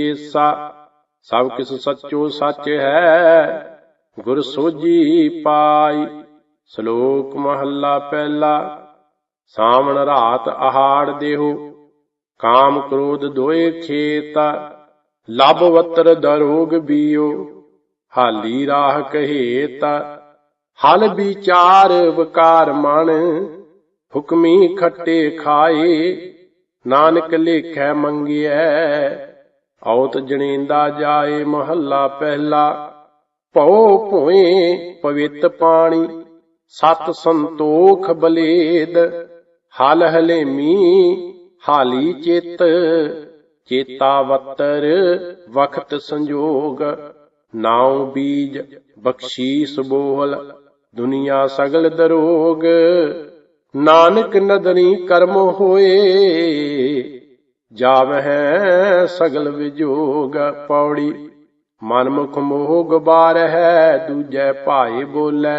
ਏਸਾ ਸਭ ਕਿਸ ਸੱਚੋ ਸੱਚ ਹੈ, ਗੁਰ ਸੋਜੀ ਪਾਈ, ਸ਼ਲੋਕ ਮਹੱਲਾ ਪਹਿਲਾ, ਸਾਵਣ ਰਾਤ ਆਹਾੜ ਦੇਹੋ, ਕਾਮ ਕ੍ਰੋਧ ਦੋਏ ਖੇਤ, ਲਬ ਵਤਰ ਦਰੋਗ ਬੀਓ, ਹਾਲੀ ਰਾਹ ਕਹੇਤ, ਹਲ ਵਿਚਾਰ ਵਿਕਾਰ ਮਨ, ਹੁਕਮੀ ਖੱਟੇ ਖਾਏ, ਨਾਨਕ ਲੇਖੈ ਮੰਗਿਐ ਔਤ ਜਣੇਂਦਾ ਜਾਏ ਮਹੱਲਾ ਪਹਿਲਾ, ਭਉ ਭੋਏ ਪਵਿੱਤ ਪਾਣੀ, ਸਤ ਸੰਤੋਖ ਬਲੇਦ, ਹਲ ਹਲੇਮੀ, ਹਾਲੀ ਚਿਤ, ਚੇਤਾ ਵਤਰ, ਵਖਤ ਸੰਜੋਗ, ਨਾਉ ਬੀਜ, ਬਖਸ਼ੀਸ ਬੋਲ, ਦੁਨੀਆ ਸਗਲ ਦਰੋਗ, ਨਾਨਕ ਨਦਰੀ ਕਰਮ ਹੋਏ ਜਾਵਹਿ ਸਗਲ ਵਿਜੋਗ ਪੌੜੀ, ਮਨਮੁਖ ਮੋਹ ਗਬਾਰ ਹੈ ਦੂਜੈ ਭਾਏ ਬੋਲੇ,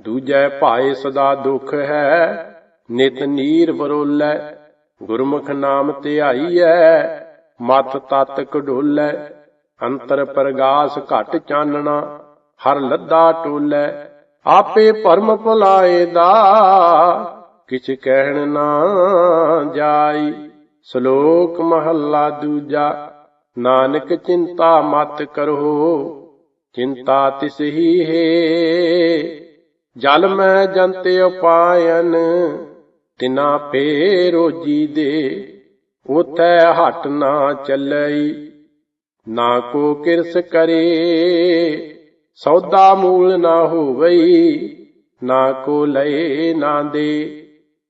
ਦੂਜੈ ਭਾਏ ਸਦਾ ਦੁਖ ਹੈ, ਨਿਤ ਨੀਰ ਬਰੋਲੇ ਗੁਰਮੁਖ ਨਾਮ ਧਿਆਈਐ, ਮਤ ਤਤ ਕਢੋਲੇ, ਅੰਤਰ ਪ੍ਰਗਾਸ ਘਟ ਚਾਨਣਾ, ਹਰ ਲੱਦਾ ਟੋਲੇ, ਆਪੇ ਭਰਮ ਭੁਲਾਏ ਦਾ, ਕਿਛ ਕਹਿਣ ਨਾ ਜਾਈ। ਸ਼ਲੋਕ ਮਹੱਲਾ ਦੂਜਾ, ਨਾਨਕ ਚਿੰਤਾ ਮਤ ਕਰੋ, ਚਿੰਤਾ ਤਿਸ ਹੀ ਹੈ। ਜਲ ਮੈਂ ਜੰਤੇ ਉਪਾਇਨ, ਤਿਨਾ ਪੇ ਰੋਜੀ ਦੇ ਉਤੈ ਹਟ ਨਾ ਚੱਲਈ, ਨਾ ਕੋ ਕਿਰਸ ਕਰੇ। ਸੌਦਾ ਮੂਲ ਨਾ ਹੋਵਈ, ਨਾ ਕੋ ਲਏ ਨਾ ਦੇ,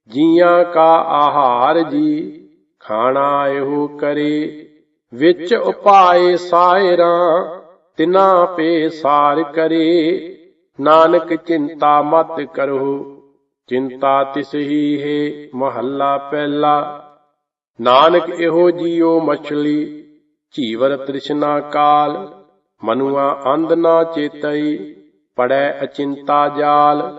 ਜੀਆਂ ਕਾ ਆਹਾਰ ਜੀ ਖਾਣਾ ਇਹੋ ਕਰੇ, ਵਿੱਚ ਉਪਾਏ ਸਾਇਰਾਂ, ਤਿਨਾ ਪੇ ਸਾਰ ਕਰੇ। ਨਾਨਕ ਚਿੰਤਾ ਮਤ ਕਰੋ, ਚਿੰਤਾ ਤਿਸ ਹੀ ਹੈ ਮਹੱਲਾ ਪਹਿਲਾ। ਨਾਨਕ ਇਹੋ ਜੀਉ ਮਛਲੀ ਜੀਵਰ ਤ੍ਰਿਸ਼ਨਾ ਕਾਲ। ਮਨੁਆ ਅੰਧ ਨਾ ਚੇਤਈ, ਪੜੈ ਅਚਿੰਤਾ ਜਾਲ।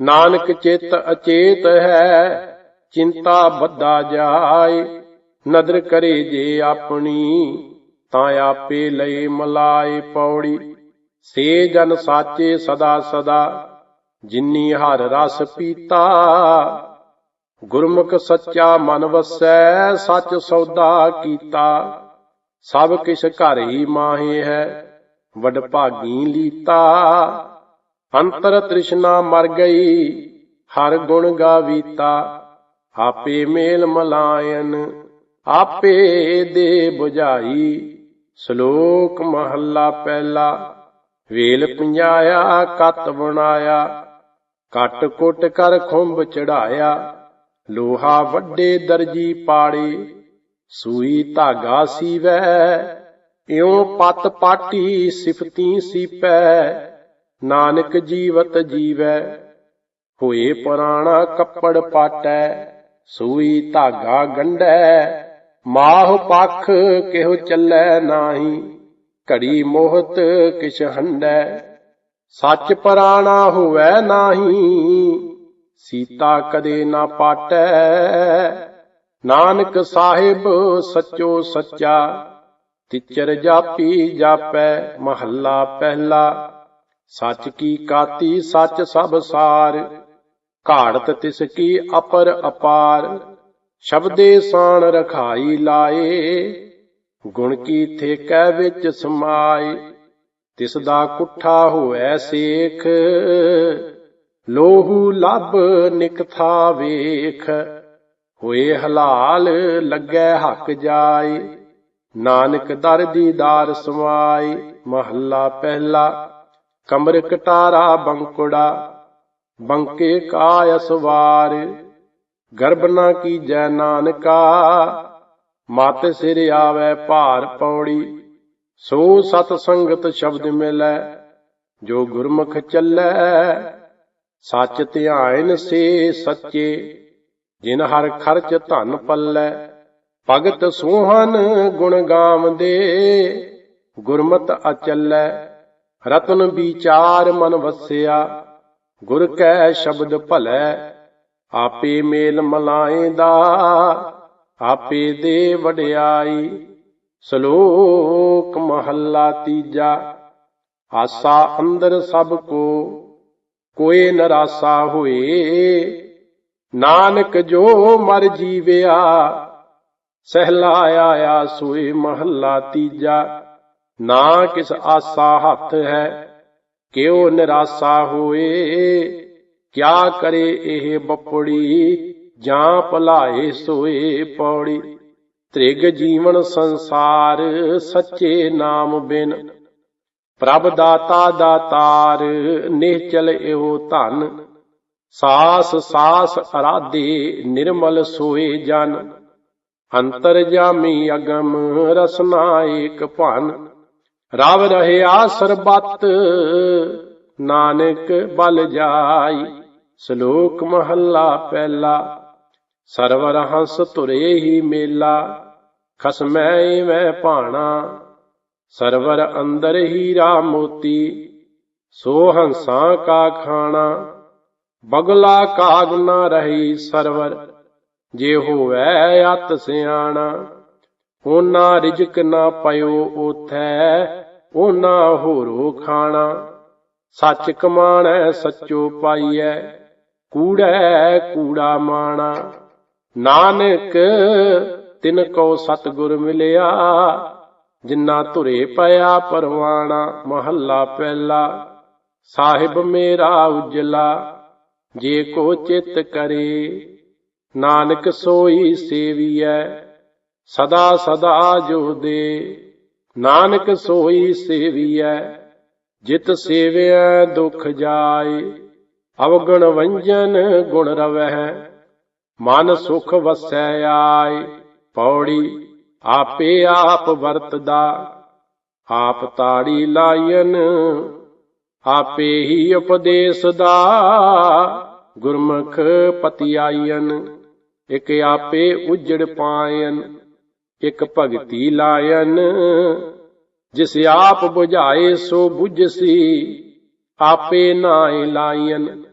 ਨਾਨਕ ਚਿਤ ਅਚੇਤ ਹੈ, ਚਿੰਤਾ ਬੱਧਾ ਜਾਏ। ਨਦਰ ਕਰੇ ਜੇ ਆਪਣੀ, ਤਾਂ ਆਪੇ ਲਏ ਮਲਾਏ ਪੌੜੀ। ਸੇ ਜਨ ਸਾਚੇ ਸਦਾ ਸਦਾ, ਜਿਨੀ ਹਰ ਰਸ ਪੀਤਾ। ਗੁਰਮੁਖ ਸੱਚਾ ਮਨ ਵਸੈ, ਸੱਚ ਸੌਦਾ ਕੀਤਾ। ਸਭ ਕਿਛ ਘਰ ਹੀ ਮਾਹੇ ਹੈ, ਵਡ ਭਾਗੀ ਲੀਤਾ। ਅੰਤਰ ਤ੍ਰਿਸ਼ਨਾ ਮਰ ਗਈ, ਹਰ ਗੁਣ ਗਾਵੀਤਾ। ਆਪੇ ਮੇਲ ਮਲਾਇਨ ਆਪੇ ਦੇ 부ਝਾਈ ਸ਼ਲੋਕ ਮਹੱਲਾ ਪਹਿਲਾ। ਵੇਲ ਪੰਜਾਇਆ, ਕਤ ਬਣਾਇਆ, ਕਟ ਕੁੱਟ ਕਰ ਖੁੰਭ ਚੜਾਇਆ, ਲੋਹਾ ਵੱਡੇ ਦਰਜੀ ਪਾੜੇ, ਸੂਈ ਧਾਗਾ ਸੀਵੈ, ਇਉਂ ਪਤ ਪਾਟੀ ਸਿਫਤੀ ਸੀਪੈ, ਨਾਨਕ ਜੀਵਤ ਜੀਵੈ। ਹੋਏ ਪੁਰਾਣਾ ਕੱਪੜ ਪਾਟੈ, ਸੂਈ ਧਾਗਾ ਗੰਢੈ ਮਾਹ ਪਖ ਕਿਹੋ ਚੱਲੈ ਨਾਹੀ, ਘੜੀ ਮੋਹਤ ਕਿਛ ਹੰਡੈ। ਸੱਚ ਪਰਾਣਾ ਹੋਵੈ ਨਾਹੀ, ਸੀਤਾ ਕਦੇ ਨਾ ਪਾਟੈ। ਨਾਨਕ ਸਾਹਿਬ ਸੱਚੋ ਸੱਚਾ, ਤਿਚਰ ਜਾਪੀ ਜਾਪੈ ਮਹੱਲਾ ਪਹਿਲਾ। ਸੱਚ ਕੀ ਕਾਤੀ ਸੱਚ ਸਭ ਸਾਰ, ਘਾੜਤ ਤਿਸ ਕੀ ਅਪਰ ਅਪਾਰ। ਸ਼ਬਦੇ ਸਾਣ ਰਖਾਈ ਲਾਏ, ਗੁਣ ਕੀ ਥੇਕੈ ਵਿੱਚ ਸਮਾਏ, ਤਿਸ ਦਾ ਕੁੱਠਾ ਹੋਐ ਸੇਖ, ਲੋਹੂ ਲੱਭ ਨਿਕਥਾ ਵੇਖ, ਹੋਏ ਹਲਾਲ ਲੱਗੈ ਹੱਕ ਜਾਏ, ਨਾਨਕ ਦਰ ਦੀਦਾਰ ਸਮਾਏ, ਮਹੱਲਾ ਪਹਿਲਾ, ਕਮਰ ਕਟਾਰਾ ਬੰਕੁੜਾ, ਬੰਕੇ ਕਾਇ ਸਵਾਰ ਗਰਬ ਨਾ ਕੀਜੈ ਨਾਨਕਾ, ਮਤ ਸਿਰ ਆਵੈ ਭਾਰ ਪੌੜੀ। ਸੋ ਸਤ ਸੰਗਤ ਸ਼ਬਦ ਮਿਲੈ, ਜੋ ਗੁਰਮੁਖ ਚੱਲੈ। ਸੱਚ ਧਿਆਨ ਸੇ ਸੱਚੇ, ਜਿਨ ਹਰ ਖਰਚ ਧਨ ਪੱਲੈ। ਭਗਤ ਸੋਹਨ ਗੁਣ ਗਾਵਦੇ, ਗੁਰਮਤ ਅਚਲੈ। ਰਤਨ ਵਿਚਾਰ ਮਨ ਵਸਿਆ, ਗੁਰ ਕੈ ਸ਼ਬਦ ਭਲੈ। ਆਪੇ ਮੇਲ ਮਲਾਏ ਦਾ ਆਪੇ ਦੇ ਵਡਿਆਈ। ਸ਼ਲੋਕ ਮਹੱਲਾ ਤੀਜਾ, ਆਸਾ ਅੰਦਰ ਸਭ ਕੋ, ਕੋਏ ਨਰਾਸਾ ਹੋਏ। ਨਾਨਕ ਜੋ ਮਰ ਜੀਵਿਆ, ਸਹਿਲਾਇਆ ਆ ਸੋਏ ਮਹੱਲਾ ਤੀਜਾ। ਨਾ ਕਿਸ ਆਸਾ ਹੱਥ ਹੈ, ਕਿਉ ਨਿਰਾਸਾ ਹੋਏ। ਕਿਆ ਕਰੇ ਇਹ ਬੱਪੜੀ? ਜਾਂ ਭਲਾਏ ਸੋਏ ਪੌੜੀ? ਤ੍ਰਿਗ ਜੀਵਨ ਸੰਸਾਰ ਸੱਚੇ ਨਾਮ ਬਿਨ। ਪ੍ਰਭ ਦਾਤਾ ਦਾਤਾਰ ਨਿਹਚਲ ਇਹੋ ਧਨ। ਸਾਸ ਸਾਸ ਅਰਾਧੇ ਨਿਰਮਲ ਸੋਏ ਜਨ। ਅੰਤਰ ਜਾਮੀ ਅਗਮ, ਰਸਨਾ ਏਕ ਭਨ। ਰਵ ਰਹਿਆ ਸਰਬਤ ਨਾਨਕ ਬਲ ਜਾਈ। ਸ਼ਲੋਕ ਮਹੱਲਾ ਪਹਿਲਾ। ਸਰਵਰ ਹੰਸ ਤੁਰੇ ਹੀ ਮੇਲਾ ਖਸਮੈ ਮੈਂ ਭਾਣਾ। ਸਰਵਰ ਅੰਦਰ ਹੀਰਾ ਮੋਤੀ, ਸੋ ਹੰਸਾਂ ਕਾ ਖਾਣਾ। ਬਗਲਾ ਕਾਗ ਨਾ ਰਹੀ ਸਰਵਰ, ਜੇ ਹੋਵੈ ਅਤ ਸਿਆਣਾ। ਉਹਨਾਂ ਰਿਜਕ ਨਾ ਪਇਓ ਉਥੈ ਉਹਨਾਂ ਹੋਰੋ ਖਾਣਾ। ਸੱਚ ਕਮਾਣੈ ਸੱਚੋ ਪਾਈਐ ਕੂੜੈ ਕੂੜਾ ਮਾਣਾ। ਨਾਨਕ, ਤਿਨ ਕੋ ਸਤਗੁਰ ਮਿਲਿਆ, ਜਿਨ੍ਹਾਂ ਧੁਰੇ ਪਿਆ ਪਰਵਾਣਾ, ਮਹੱਲਾ ਪਹਿਲਾ। ਸਾਹਿਬ ਮੇਰਾ ਉਜਲਾ, ਜੇ ਕੋ ਚਿਤ ਕਰੇ, ਨਾਨਕ ਸੋਈ ਸੇਵੀਐ, ਸਦਾ ਸਦਾ ਜੋ ਦੇ। ਨਾਨਕ ਸੋਈ ਸੇਵੀਐ, ਜਿਤ ਸੇਵਿਆ ਦੁਖ ਜਾਏ। ਅਵਗਣ ਵੰਜਨ ਗੁਣ ਰਵਹਿ, ਮਨ ਸੁਖ ਵਸੈ ਆਏ, ਪੌੜੀ ਆਪੇ ਆਪ ਵਰਤਦਾ। ਆਪ ਤਾੜੀ ਲਾਇਨ, ਆਪੇ ਹੀ ਉਪਦੇਸ ਦਾ ਗੁਰਮੁਖ ਪਤੀ ਆਇਨ ਇਕ ਆਪੇ ਉਜੜ ਪਾਇਨ, ਇਕ ਭਗਤੀ ਲਾਇਨ। ਜਿਸ ਆਪ 부ਝਾਏ ਸੋ 부ਝਸੀ ਆਪੇ ਨਾਇ ਲਾਇਨ।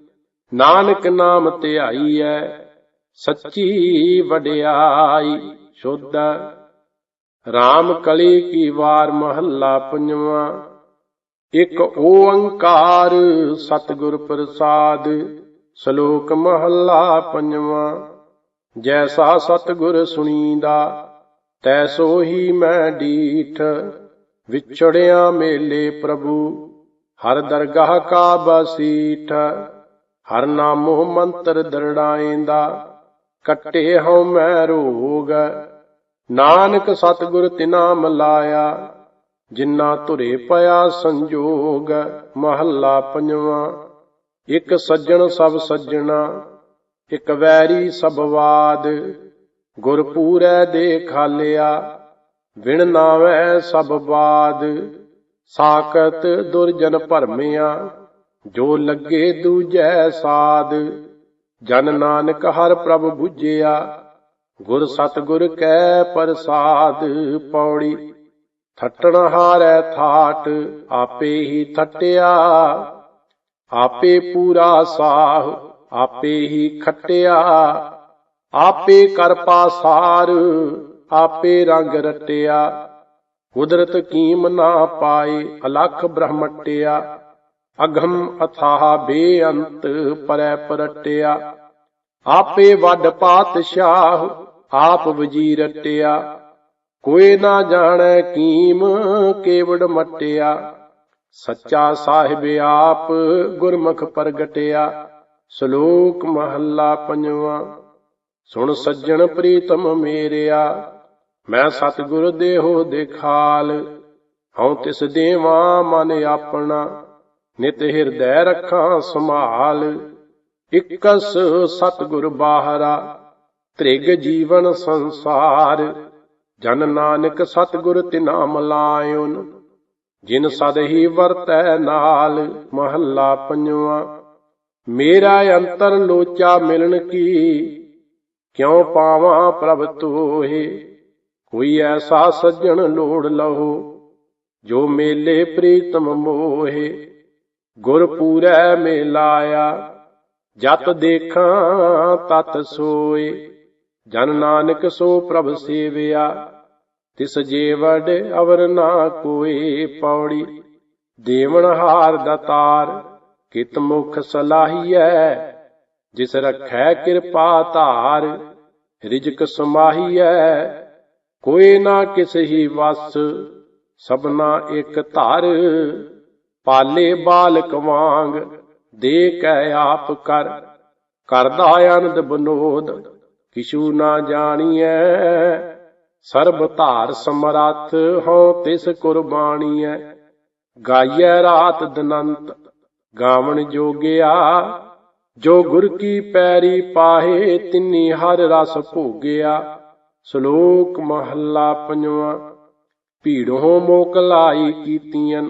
ਨਾਨਕ ਨਾਮ ਧਿਆਈਐ ਸੱਚੀ ਵਡਿਆਈ ਸ਼ੁੱਧ। RAM ਕਲੀ ਕੀ ਵਾਰ ਮਹੱਲਾ ਪੰਜਵਾਂ। ਇੱਕ ਓੰਕਾਰ ਸਤਿਗੁਰ ਪ੍ਰਸਾਦ, ਸ਼ਲੋਕ ਮਹੱਲਾ ਪੰਜਵਾਂ। ਜੈਸਾ ਸਤਿਗੁਰ ਸੁਣੀਦਾ ਤੈਸੋ ਹੀ ਮੈਂ ਡੀਠ ਵਿਛੜਿਆ ਮੇਲੇ ਪ੍ਰਭੂ ਹਰ ਦਰਗਾਹ ਕਾ ਬਸੀਠ ਹਰ ਨਾਮੋ ਮੰਤਰ ਦਰੜਾਏਂਦਾ, ਕੱਟੇ ਹਉ ਮੈਂ ਰੋਗ। ਨਾਨਕ ਸਤਿਗੁਰ ਤਿਨਾ ਮਲਾਇਆ ਜਿਨ੍ਹਾਂ ਧੁਰੇ ਪਿਆ ਸੰਜੋਗ, ਮਹੱਲਾ ਪੰਜਵਾਂ। ਇੱਕ ਸੱਜਣ ਸਭ ਸੱਜਣਾ, ਇੱਕ ਵੈਰੀ ਸਭ ਵਾਦ। ਗੁਰ ਦੇ ਖਾਲਿਆ ਵਿਣ ਨਾਵੈ ਸਭ ਬਾਦ। ਸਾਕਤ ਦੁਰਜਨ ਭਰਮਿਆ, ਜੋ ਲੱਗੇ ਦੂਜੈ ਸਾਧ। ਜਨ ਨਾਨਕ ਹਰ ਪ੍ਰਭ 부ਝਿਆ ਗੁਰ ਸਤਗੁਰ ਕੈ ਪ੍ਰਸਾਦ ਪੌੜੀ। ਥੱਟਣ ਹਾਰੈ ਥਾਟ, ਆਪੇ ਹੀ ਥਟਿਆ, ਆਪੇ ਪੂਰਾ ਸਾਹ, ਆਪੇ ਹੀ ਖਟਿਆ। ਆਪੇ ਕਰ ਪਾਸਾਰ ਆਪੇ ਰੰਗ ਰਟਿਆ। ਕੁਦਰਤ ਕੀਮ ਨਾ ਪਾਏ, ਅਲਖ ਬ੍ਰਹਮਟਿਆ ਅਗਮ ਅਥਾਹ ਬੇਅੰਤ ਪਰੈ ਪਰਟਿਆ। ਆਪੇ ਵੱਡ ਪਾਤਸ਼ਾਹ, ਆਪ ਵਜੀਰ ਰਟਿਆ ਕੋਈ ਨਾ ਜਾਣੈ ਕੀਮ, ਕੇਵੜ ਮਟਿਆ। ਸੱਚਾ ਸਾਹਿਬ ਆਪ ਗੁਰਮੁਖ ਪ੍ਰਗਟਿਆ। ਸ਼ਲੋਕ ਮਹੱਲਾ ਪੰਜਵਾਂ। ਸੁਣ ਸੱਜਣ ਪ੍ਰੀਤਮ ਮੇਰਿਆ। ਮੈਂ ਸਤਿਗੁਰ ਦੇਹੋ ਦੇਖਾਲ, ਹਉ ਤਿਸ ਦੇਵਾ ਮਨ ਆਪਣਾ, ਨਿਤ ਹਿਰਦੈ ਰੱਖਾਂ ਸੰਭਾਲ। ਇਕਸ ਸਤਿਗੁਰ ਬਾਹਰਾ, ਤ੍ਰਿਗ ਜੀਵਨ ਸੰਸਾਰ। ਜਨ ਨਾਨਕ ਸਤਿਗੁਰ ਤਿਨਾ ਮਲਾਇਉਨ, ਜਿਨ ਸਦ ਹੀ ਵਰਤੈ ਨਾਲ ਮਹੱਲਾ ਪੰਜਵਾਂ। ਮੇਰਾ ਅੰਤਰ ਲੋਚਾ ਮਿਲਣ ਕੀ, ਕਿਉ ਪਾਵਾਂ ਪ੍ਰਭ ਤੋਹੇ? ਕੋਈ ਐਸਾ ਸੱਜਣ ਲੋੜ ਲਹੋ, ਜੋ ਮੇਲੇ ਪ੍ਰੀਤਮ ਮੋਹੇ। ਗੁਰ ਪੂਰੈ ਮੇਲਾਇਆ ਜਤ ਦੇਖਾਂ ਤਤ ਸੋਏ। ਜਨ ਨਾਨਕ ਸੋ ਪ੍ਰਭ ਸੇਵਿਆ, ਤਿਸ ਜੀਵੜ ਅਵਰ ਨਾ ਕੋਏ ਪੌੜੀ। ਦੇਵਨ ਹਾਰ ਦਾਤਾਰ, ਕਿਤ ਮੁਖ ਸਲਾਹੀਐ, ਜਿਸ ਰਖੈ ਕਿਰਪਾ ਧਾਰ। ਰਿਜਕ ਸਮਾਹੀਐ ਕੋਈ ਨਾ ਕਿਸ ਵਸ, ਸਭਨਾ ਇੱਕ ਧਰ। ਪਾਲੇ ਬਾਲਕ ਵਾਂਗ ਦੇ ਕੈ ਆਪ ਕਰ, ਕਰਦਾ ਆਨੰਦ ਬਨੋਦ, ਕਿਛੂ ਨਾ ਜਾਣੀਐ। ਸਰਬ ਧਾਰ ਸਮਰੱਥ ਹੋ ਤਿਸ ਕੁਰਬਾਨੀਐ ਗਾਈਐ ਰਾਤ ਦਿਨੰਤ, ਗਾਵਣ ਜੋਗਿਆ। ਜੋ ਗੁਰ ਕੀ ਪੈਰੀ ਪਾਹੇ, ਤਿੰਨੀ ਹਰ ਰਸ ਭੋਗਿਆ। ਸ਼ਲੋਕ ਮਹੱਲਾ ਪੰਜਵਾਂ, ਭੀੜੋਂ ਮੋਕਲਾਈ ਕੀਤੀਆਂ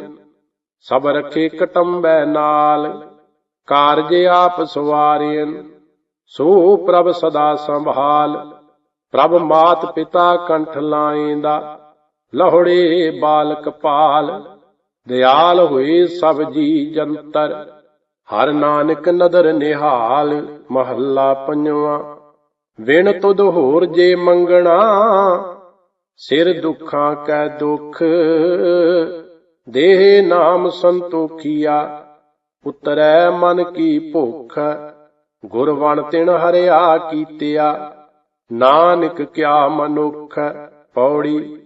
ਸਭ ਰਖੇ ਕਟੰਬੈ ਨਾਲ, ਕਾਰਜ ਆਪ ਸਵਾਰਿਆਂ ਸੋ ਪ੍ਰਭ ਸਦਾ ਸੰਭਾਲ, ਪ੍ਰਭ ਮਾਤ ਪਿਤਾ ਕੰਠ ਲਾਏਂਦਾ, ਲਹੜੇ ਬਾਲਕ ਪਾਲ। ਦਿਆਲ ਹੋਏ ਸਭ ਜੀ ਜੰਤਰ, ਹਰ ਨਾਨਕ ਨਦਰ ਨਿਹਾਲ, ਮਹੱਲਾ ਪੰਜਵਾਂ। ਵਿਣ ਤੁਧ ਹੋਰ ਜੇ ਮੰਗਣਾ, ਸਿਰ ਦੁੱਖਾਂ ਕੈ ਦੁੱਖ। ਦੇਹ ਨਾਮ ਸੰਤੋਖੀਆ, ਉਤਰੈ ਮਨ ਕੀ ਭੁੱਖ। ਗੁਰਵਣ ਤਿਣ ਹਰਿਆ ਕੀਤਿਆ, ਨਾਨਕ ਕਿਆ ਮਨੁੱਖ। ਪੌੜੀ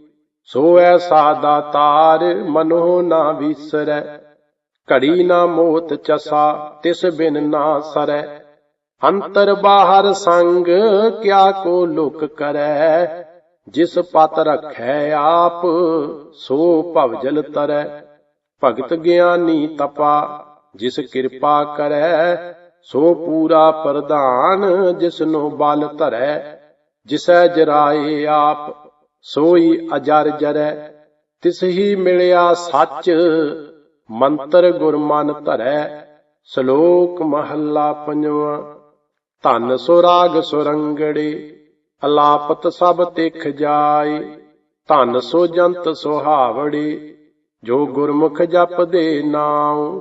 ਸੋ ਐਸਾ ਦਾਤਾਰ ਮਨੋ ਨਾ ਵਿਸਰੈ। ਘੜੀ ਨਾ ਮੋਤ ਚਸਾ, ਤਿਸ ਬਿਨ ਨਾ ਸਰੈ। ਅੰਤਰ ਬਾਹਰ ਸੰਗ ਕਿਆ ਕੋ ਲੁਕ ਕਰੈ? ਜਿਸ ਪਤ ਰਖੈ ਆਪ, ਸੋ ਭਵਜਲ ਤਰੈ। ਭਗਤ ਗਿਆਨੀ ਤਪਾ, ਜਿਸ ਕਿਰਪਾ ਕਰੈ, ਸੋ ਪੂਰਾ ਪ੍ਰਧਾਨ, ਜਿਸਨੂੰ ਬਲ ਧਰੈ। ਜਿਸੈ ਜਰਾਏ ਆਪ, ਸੋਈ ਅਜਰ ਜਰੈ। ਤਿਸ ਹੀ ਮਿਲਿਆ ਸੱਚ, ਮੰਤਰ ਗੁਰਮਨ ਧਰੈ। ਸ਼ਲੋਕ ਮਹੱਲਾ ਪੰਜਵਾਂ। ਧਨ ਸੁਰਾਗ ਸੁਰੰਗੜੇ, ਅਲਾਪਤ ਸਭ ਤਿਖ ਜਾਏ। ਧਨ ਸੋ ਜੰਤ ਸੁਹਾਵੜੇ, ਜੋ ਗੁਰਮੁਖ ਜਪਦੇ ਨਾਉ।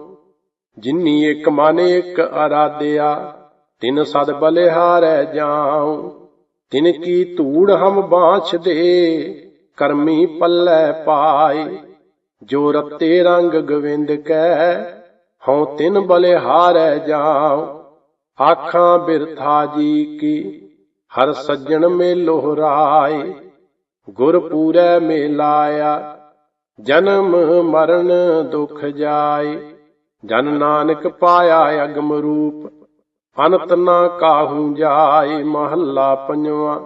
ਜਿਨੀ ਇੱਕ ਮਨ ਇੱਕ ਅਰਾਧਿਆ, ਤਿਨ ਸਦ ਬਲਿਹਾਰੈ ਜਾਉ। ਤਿਨ ਕੀ ਧੂੜ ਹਮ ਬਾਛਦੇ, ਕਰਮੀ ਪੱਲੇ ਪਾਏ। ਜੋ ਰਤੇ ਰੰਗ ਗੋਵਿੰਦ ਕੈ, ਹਉ ਤਿਨ ਬਲਿਹਾਰੈ ਜਾਉ। ਆਖਾਂ ਬਿਰਥਾ ਜੀ ਕੀ? ਹਰ ਸੱਜਣ ਮੇ ਲੋਹਰਾਏ ਗੁਰ ਪੂਰੈ ਮੇ ਲਾਇਆ ਜਨਮ ਮਰਨ ਦੁਖ ਜਾਏ। ਜਨ ਨਾਨਕ ਪਾਇਆ ਅਗਮ ਰੂਪ, ਅਨੰਤ ਨਾ ਕਾਹੂ ਜਾਏ ਮਹੱਲਾ ਪੰਜਵਾਂ।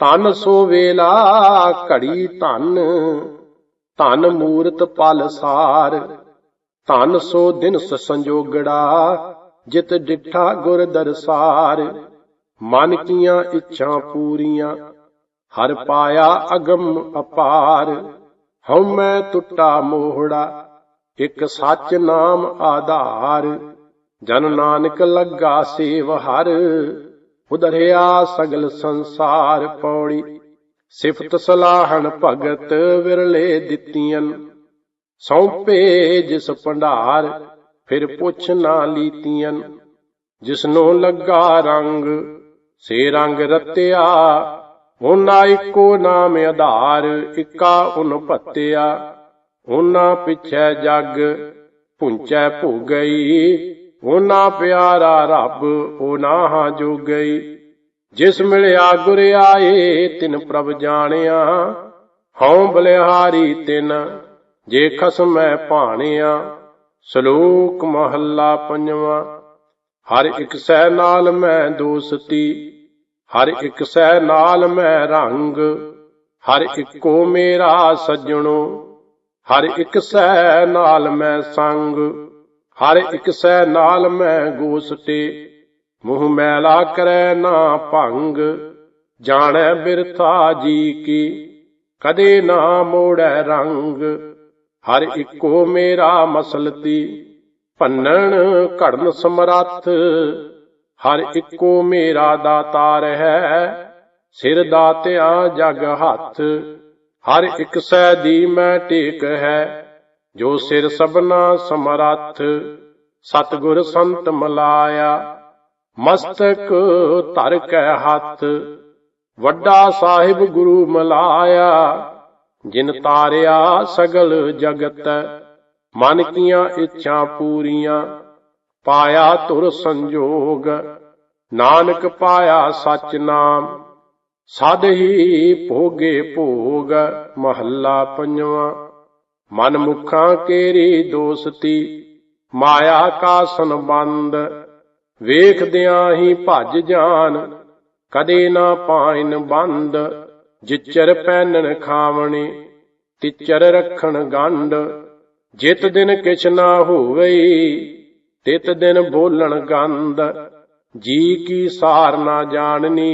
ਤਨ ਸੋ ਵੇਲਾ, ਘੜੀ ਧਨ ਧਨ ਮੂਰਤ ਪਲ ਸਾਰ, ਧਨ ਸੋ ਦਿਨ ਸੰਜੋਗੜਾ ਜਿਤ ਡਿਠਾ ਗੁਰ ਦਰਸਾਰ। ਮਨ ਕੀਆਂ ਇੱਛਾਂ ਪੂਰੀਆਂ, ਹਰ ਪਾਇਆ ਅਗਮ ਅਪਾਰ। ਹਉ ਮੈਂ ਟੁੱਟਾ ਮੋਹੜਾ, ਇਕ ਸੱਚ ਨਾਮ ਆਧਾਰ। ਜਨ ਨਾਨਕ ਲੱਗਾ ਸੇਵ ਹਰ, ਉਧਰਿਆ ਸਗਲ ਸੰਸਾਰ ਪੌੜੀ। ਸਿਫਤ ਸਲਾਹਣ ਭਗਤ ਵਿਰਲੇ ਦਿੱਤੀਆਂ ਸੌਂਪੇ ਜਿਸ ਭੰਡਾਰ। ਫਿਰ ਪੁੱਛ ਨਾ ਲੀਤੀਆਂ, ਜਿਸਨੂੰ ਲੱਗਾ ਰੰਗ, ਸੇ ਰੰਗ ਰਤਿਆ, ਉਹਨਾਂ ਇੱਕੋ ਨਾਮ ਆਧਾਰ, ਇੱਕਾ ਉਨ ਭੱਤਿਆ ਉਹਨਾਂ ਪਿਛੈ ਜਗ, ਪੁੰਚੈ ਭੁ ਗਈ ਉਹਨਾਂ ਪਿਆਰਾ ਰੱਬ ਉਹਨਾਂ ਹਾਂ ਜੋ ਗਈ ਜਿਸ ਮਿਲਿਆ ਗੁਰ ਆਏ ਤਿਨ ਪ੍ਰਭ ਜਾਣਿਆ। ਹਉ ਬਲਿਹਾਰੀ ਤਿਨ, ਜੇ ਖਸਮੈ ਭਾਣਿਆ। ਸ਼ਲੋਕ ਮਹੱਲਾ ਪੰਜਵਾਂ। ਹਰ ਇੱਕ ਸਹਿ ਨਾਲ ਮੈਂ ਦੋਸਤੀ, ਹਰ ਇੱਕ ਸਹਿ ਨਾਲ ਮੈਂ ਰੰਗ, ਹਰ ਇੱਕੋ ਮੇਰਾ ਸੱਜਣੋ, ਹਰ ਇੱਕ ਸਹਿ ਨਾਲ ਮੈਂ ਸੰਗ, ਹਰ ਇੱਕ ਸਹਿ ਨਾਲ ਮੈਂ ਗੋਸਟੇ। ਮੂੰਹ ਮੈਲਾ ਕਰੈ ਨਾ ਭੰਗ, ਜਾਣੈ ਬਿਰਥਾ ਜੀ ਕੀ, ਕਦੇ ਨਾ ਮੋੜੈ ਰੰਗ। ਹਰ ਇੱਕੋ ਮੇਰਾ ਮਸਲਤੀ, ਭੰਨਣ ਘੜਨ ਸਮਰੱਥ। ਹਰ ਇੱਕੋ ਮੇਰਾ ਦਾਤਾਰ ਹੈ ਸਿਰ ਦਾਤਿਆ ਜਗ ਹੱਥ। ਹਰ ਇੱਕ ਸਹਿ ਦੀ ਮੈਂ ਟੇਕ ਹੈ, ਜੋ ਸਿਰ ਸਭਨਾ ਸਮਰੱਥ। ਸਤਗੁਰ ਸੰਤ ਮਲਾਇਆ, ਮਸਤਕ ਧਰ ਕੈ ਹੱਥ। ਵੱਡਾ ਸਾਹਿਬ ਗੁਰੂ ਮਲਾਇਆ ਜਿਨ ਤਾਰਿਆ ਸਗਲ ਜਗਤ, ਮਨ ਕੀਆਂ ਇੱਛਾ ਪੂਰੀਆਂ, ਪਾਇਆ ਤੁਰ ਸੰਜੋਗ, ਨਾਨਕ ਪਾਇਆ ਸਚ ਨਾਮ, ਸਦ ਹੀ ਭੋਗੇ ਭੋਗ, ਮਹੱਲਾ ਪੰਜਵਾਂ। ਮਨ ਮੁਖਾਂ ਕੇਰੀ ਦੋਸਤੀ, ਮਾਇਆ ਕਾ ਸੰਬੰਧ ਵੇਖਦਿਆਂ ਹੀ ਭੱਜ ਜਾਣ ਕਦੇ ਨਾ ਪਾਇਨ ਬੰਦ। ਜਿਚਰ ਪੈਨਣ ਖਾਵਣੀ, ਤਿਚਰ ਰੱਖਣ ਗੰਢ, ਜਿਤ ਦਿਨ ਕਿਛ ਨਾ ਹੋਵਈ, ਤਿਤ ਦਿਨ ਬੋਲਣ ਗੰਦ ਜੀ ਕੀ ਸਾਰ ਨਾ ਜਾਣਨੀ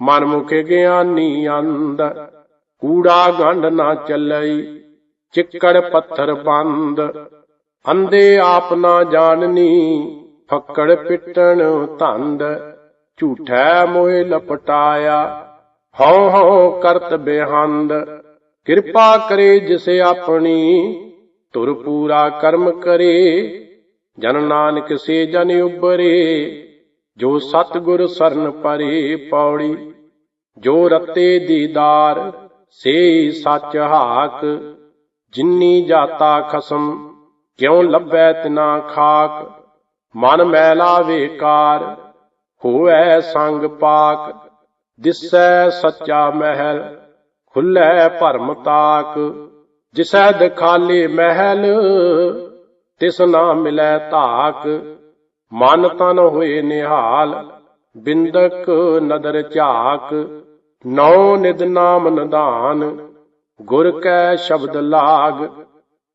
ਮਨ ਮੁਖ ਗਿਆਨੀ ਅੰਦ ਕੂੜਾ ਗੰਢ ਨਾ ਚੱਲਈ, ਚਿੱਕੜ ਪੱਥਰ ਬੰਦ ਅੰਦੇ ਆਪ ਨਾ ਜਾਣਨੀ, ਫੱਕੜ ਪਿੱਟਣ ਧੰਦ, ਝੂਠੈ ਮੋਹਿ ਲਪਟਾਇਆ ਹਉ ਹਉ ਕਰਤ ਬੇਹੰਦ, ਕਿਰਪਾ ਕਰੇ ਜਿਸ ਆਪਣੀ, ਤੁਰ ਪੂਰਾ ਕਰਮ ਕਰੇ, ਜਨ ਨਾਨਕ ਸੇ ਜਨ ਉਬਰੇ ਜੋ ਸਤਿਗੁਰ ਸਰਨ ਪਰੇ ਪੌੜੀ, ਜੋ ਰਤੇ ਦੀਦਾਰ, ਸੇ ਸੱਚ ਹਾਕ, ਜਿੰਨੀ ਜਾਤਾ ਖਸਮ, ਕਿਉ ਲੱਭੈ ਤਿਨਾ ਖਾਕ, ਮਨ ਮੈਲਾ ਵੇਕਾਰ, ਹੋਐ ਸੰਗ ਪਾਕ। ਦਿਸੈ ਸੱਚਾ ਮਹਿਲ ਖੁੱਲੈ ਭਰਮ ਤਾਕ, ਜਿਸੈ ਦਿਖਾਲੇ ਮਹਿਲ ਤਿਸ ਨਾ ਮਿਲੈ ਧਾਕ। ਮਨ ਤਨ ਹੋਏ ਨਿਹਾਲ, ਬਿੰਦਕ ਨਦਰ ਝਾਕ। ਨੌ ਨਿਦ ਨਾਮ ਨਿਦਾਨ, ਗੁਰ ਕੈ ਸ਼ਬਦ ਲਾਗ।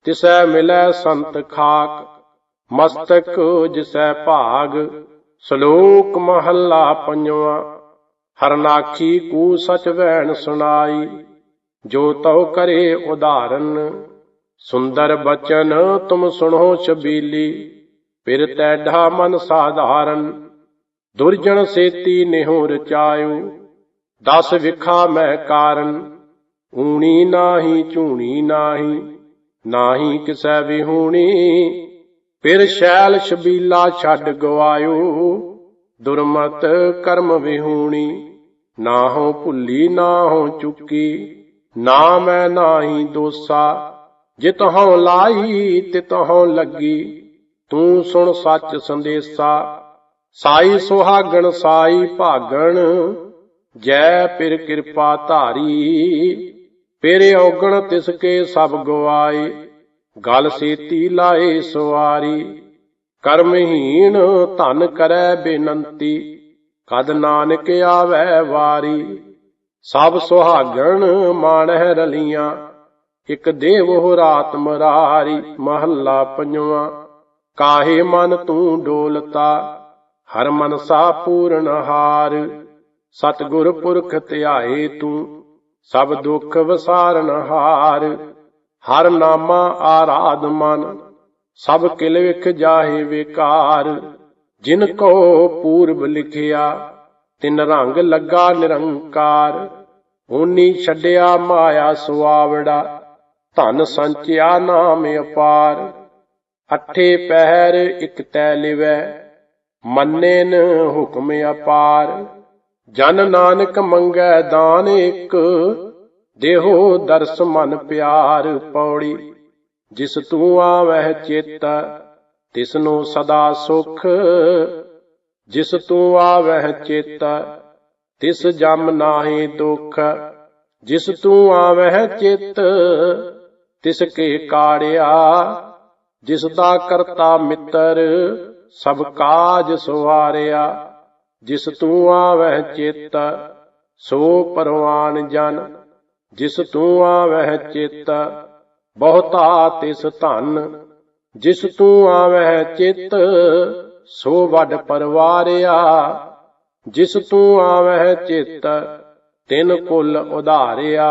ਤਿਸੈ ਮਿਲੈ ਸੰਤ ਖਾਕ, ਮਸਤਕ ਜਿਸੈ ਭਾਗ। ਸ਼ਲੋਕ ਮਹੱਲਾ ਪੰਜਵਾਂ। ਹਰਨਾਖੀ ਕੂ ਸਚ ਵੈਣ ਸੁਣਾਈ, ਜੋ ਤਉ ਕਰੇ ਉਦਾਹਰਨ। ਸੁੰਦਰ ਬਚਨ ਤੁਮ ਸੁਣੋ ਛਬੀਲੀ, ਫਿਰ ਤੈਢਾ ਮਨ ਸਾਧਾਰਨ। ਦੁਰਜਣ ਸੇਤੀ ਨਿਹੋ ਰਚਾਇਓ ਦਸ ਵਿਖਾ ਮੈਂ ਕਾਰਨ। ਊਣੀ ਨਾਹੀ, ਝੂਣੀ ਨਾਹੀ ਨਾਹੀ ਕਿਸੈ ਵਿਹੂਣੀ। ਫਿਰ ਸ਼ੈਲ ਛਬੀਲਾ ਛੱਡ ਗਵਾਇਓ ਦੁਰਮਤ ਕਰਮ ਵਿਹੂਣੀ। ਨਾ ਹੋ ਭੁੱਲੀ ਨਾ ਹੋ ਚੁੱਕੀ ਨਾ ਮੈਂ ਨਾਹੀ ਦੋਸਾ, ਜਿਤ ਹਉ ਲਾਈ ਤਿਤ ਹਉ ਲੱਗੀ, ਤੂੰ ਸੁਣ ਸੱਚ ਸੰਦੇਸਾ, ਸਾਈ ਸੁਹਾਗਣ, ਸਾਈ ਭਾਗਣ, ਜੈ ਪਿਰ ਕਿਰਪਾ ਧਾਰੀ ਫਿਰ ਔਗਣ ਤਿਸ ਕੇ ਸਭ ਗਵਾਏ ਗਲ ਸੇਤੀ ਲਾਏ ਸਵਾਰੀ ਕਰਮਹੀਣ ਧਨ ਕਰੈ ਬੇਨੰਤੀ ਕਦ ਨਾਨਕ ਆਵੈ ਵਾਰੀ, ਸਭ ਸੁਹਾਗਣ ਮਾਣਹਿ ਰਲੀਆਂ, ਇਕ ਦੇਵ ਹੋ ਰਾਤ ਮਰਾਰੀ, ਮਹੱਲਾ ਪੰਜਵਾ। ਕਾਹੇ ਮਨ ਤੂੰ ਡੋਲਤਾ, ਹਰ ਮਨਸਾ ਪੂਰਨ ਹਾਰ, ਸਤਿਗੁਰ ਪੁਰਖ ਧਿਆਏ ਤੂੰ, ਸਭ ਦੁੱਖ ਵਸਾਰਨ ਹਾਰ। ਹਰ ਨਾਮਾ ਆਰਾਧ ਮਨ, ਸਭ ਕਿਲ ਵਿਖ ਜਾਹੇ ਵਿਕਾਰ। ਜਿਨ ਕੋ ਪੂਰਬ ਲਿਖਿਆ, ਤਿਨ ਰੰਗ ਲੱਗਾ ਨਿਰੰਕਾਰ। ਓਨੀ ਛੱਡਿਆ ਮਾਇਆ ਸੁਆਵੜਾ, ਧਨ ਸੰਚਿਆ ਨਾਮ ਅਪਾਰ। ਅਠੇ ਪਹਿਰ ਇਕ ਤੈ ਲਿਵੈ ਮੰਨੇ ਨ ਹੁਕਮ ਅਪਾਰ। ਜਨ ਨਾਨਕ ਮੰਗੈ ਦਾਨ ਇਕ, ਦੇਹੋ ਦਰਸ ਮਨ ਪਿਆਰ ਪੌੜੀ। ਜਿਸ ਤੂੰ ਆਵਹਿ ਚਿਤ ਤਿਸਨੂੰ ਸਦਾ ਸੁਖ, ਜਿਸ ਤੂੰ ਆਵਹਿ ਚਿਤ, ਤਿਸ ਜਮ ਨਾਹੀ ਦੁਖ, ਜਿਸ ਤੂੰ ਆਵਹਿ ਚਿਤ, ਤਿਸ ਕੇ ਕਾੜਿਆ, ਜਿਸ ਦਾ ਕਰਤਾ ਮਿੱਤਰ, ਸਭ ਕਾਜ ਸਵਾਰਿਆ, ਜਿਸ ਤੂੰ ਆਵਹਿ ਚਿਤ, ਸੋ ਪਰਵਾਨ ਜਨ, ਜਿਸ ਤੂੰ ਆਵਹਿ ਚਿਤ, ਬਹੁਤਾ ਤਿਸ ਧਨ ਜਿਸ ਤੂੰ ਆਵਹਿ ਚਿਤ ਸੋ ਵੱਡ ਪਰਵਾਰਿਆ। ਜਿਸ ਤੂੰ ਆਵਹਿ ਚਿਤ ਤਿਨ ਕੁਲ ਉਧਾਰਿਆ।